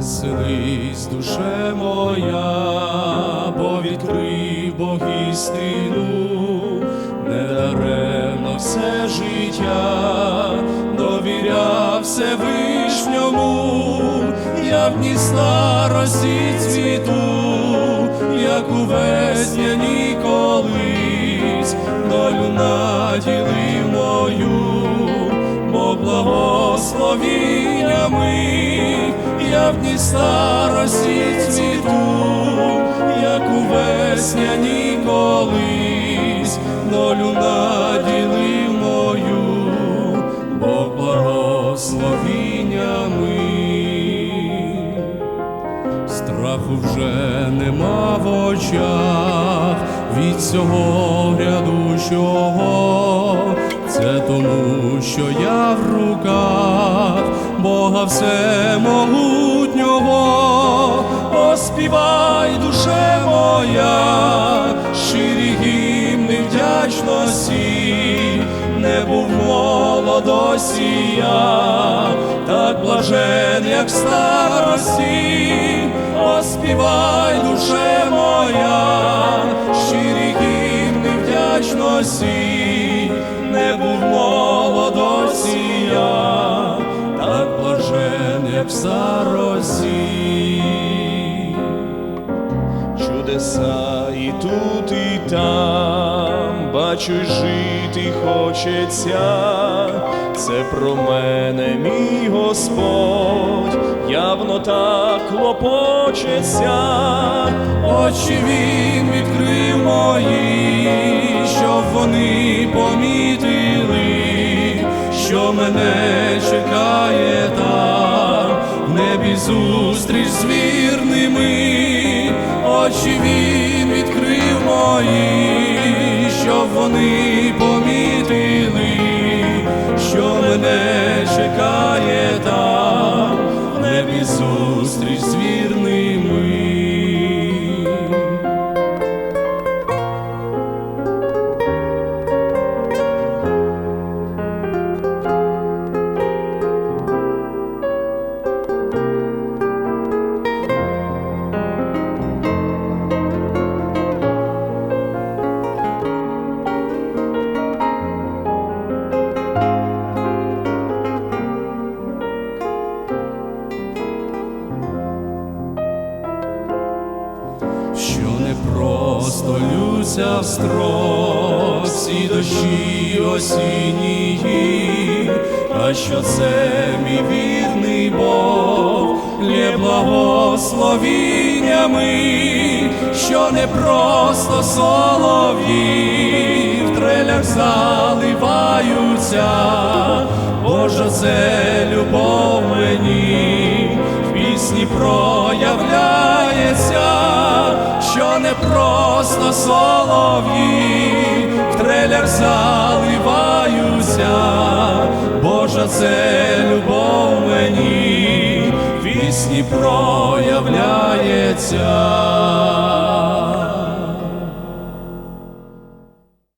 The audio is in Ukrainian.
Веселись, душе моя, бо відкрив Бог істину, недаремно все життя, довіряв Всевишньому, я в дні старості цвіту, як у весняні колись, долю наділив мою, бо благословіннями я в дні старості цвіту, як у весняні колись, долю наділив мою, Бог благословіннями. Страху вже нема в очах від цього грядущого, це тому, що я в руках Бога всемогутнього, оспівай, душе моя, щирі гімни вдячності, не був в молодості я, так блажен, як старості, оспівай, душе моя, щирі гімни вдячності, не був в блажен, як чудеса і тут, і там, бачу, жити хочеться, це про мене, мій Господь, явно так клопочеться, очі він відкрив мої, щоб вони помітили, що мене очі він відкрив мої, щоб вони помітили, просто люся в строк, ці дощі осіннії, а що це мій вірний Бог, є благословіннями, що не просто солов'ї в трелях заливаються, Боже, це любов мені, в пісні проявляється що не просто солов'ї в трелях заливаюся, Божа це любов мені, пісні проявляється.